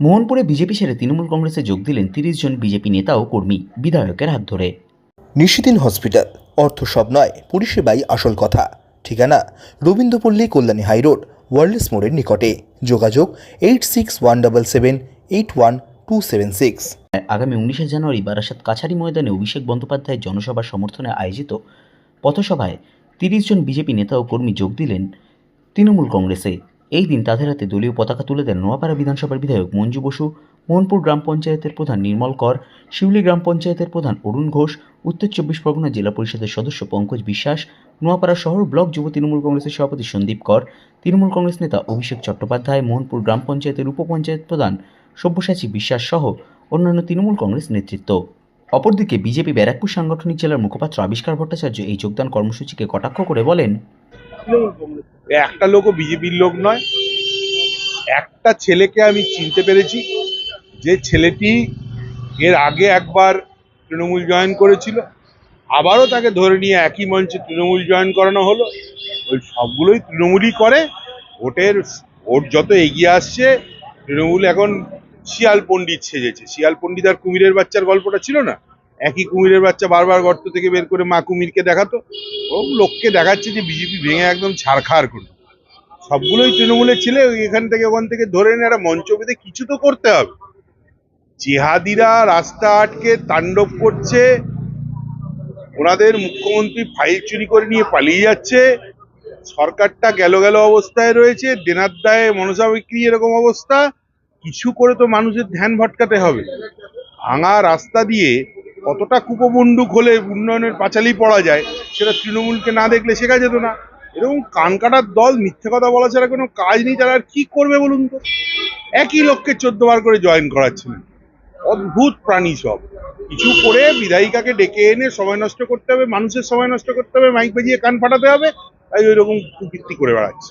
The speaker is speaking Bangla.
মোহনপুরে বিজেপি ছেড়ে তৃণমূল কংগ্রেসে যোগ দিলেন তিরিশ জন বিজেপি নেতা ও কর্মী বিধায়কের হাত ধরে। নিশিদিন হসপিটাল অর্থ সব নয় পরিষেবাই আসল কথা। ঠিকানা রবীন্দ্রপল্লী কল্যাণী হাইরোড ওয়ার্ল্ডস মোড়ের নিকটে। যোগাযোগ eight six one double seven eight one two seven six. আগামী উনিশে জানুয়ারি বারাসাত কাছারি ময়দানে অভিষেক বন্দ্যোপাধ্যায়ের জনসভার সমর্থনে আয়োজিত পথসভায় তিরিশ জন বিজেপি নেতা ও কর্মী যোগ দিলেন তৃণমূল কংগ্রেসে। এই দিন তাদের হাতে দলীয় পতাকা তুলে দেন নোয়াপাড়া বিধানসভার বিধায়ক মঞ্জু বসু, মোহনপুর গ্রাম পঞ্চায়েতের প্রধান নির্মল কর, শিউলি গ্রাম পঞ্চায়েতের প্রধান অরুণ ঘোষ, উত্তর চব্বিশ পরগনা জেলা পরিষদের সদস্য পঙ্কজ বিশ্বাস, নোয়াপাড়া শহর ব্লক যুব তৃণমূল কংগ্রেসের সভাপতি সন্দীপ কর, তৃণমূল কংগ্রেস নেতা অভিষেক চট্টোপাধ্যায়, মোহনপুর গ্রাম পঞ্চায়েতের উপপঞ্চায়েত প্রধান সব্যসাচী বিশ্বাস সহ অন্যান্য তৃণমূল কংগ্রেস নেতৃত্ব। অপরদিকে বিজেপি ব্যারাকপুর সাংগঠনিক জেলার মুখপাত্র আবিষ্কার ভট্টাচার্য এই যোগদান কর্মসূচিকে কটাক্ষ করে বলেন একটা লোকও বিজেপির লোক নয়। একটা ছেলেকে আমি চিনতে পেরেছি। যে ছেলেটি এর আগে একবার তৃণমূল জয়েন করেছিল, আবারও তাকে ধরে নিয়ে একই মঞ্চে তৃণমূল জয়েন করানো হলো। ওই সবগুলোই তৃণমূলই করে। ভোটের, ভোট যত এগিয়ে আসছে, তৃণমূল এখন শিয়াল পণ্ডিত সেজেছে। শিয়াল পণ্ডিত আর কুমিরের বাচ্চার গল্পটা ছিল না? একই কুমিরের বাচ্চা বারবার গর্ত থেকে বের করে মা কুমিরকে দেখাতো। ও লোককে দেখাচ্ছে যে বিজেপি ভেঙে একদম ছাড়খাড় করবে সবগুলোই তৃণমূলের ছেলে এখান থেকে ওখান থেকে ধরে এনে একটা মঞ্চ বেঁধে কিছু তো করতে হবে। জেহাদিরা রাস্তা আটকে তাণ্ডব করছে। ওনাদের মুখ্যমন্ত্রী ফাইল চুরি করে নিয়ে পালিয়ে যাচ্ছে। সরকারটা গেল গেল অবস্থায় রয়েছে। দেনার দায়ে মনসা বিক্রি এরকম অবস্থা। কিছু করে তো মানুষের ধ্যান ভটকাতে হবে। ভাঙা রাস্তা দিয়ে কতটা কুপবন্দুক হলে উন্নয়নের পাঁচালি পড়া যায়, সেটা তৃণমূলকে না দেখলে শেখা যেত না। এরকম কান কাটার দল মিথ্যে কথা বলা ছাড়া কোনো কাজ নেই, তারা আর কি করবে বলুন তো? একই চোদ্দ বার করে জয়েন করাচ্ছেন। অদ্ভুত প্রাণী সব। কিছু করে বিধায়িকাকে ডেকে এনে সময় নষ্ট করতে হবে, মানুষের সময় নষ্ট করতে হবে, মাইক বাজিয়ে কান ফাটাতে হবে, তাই ওই রকম কুকীর্তি করে বেড়াচ্ছে।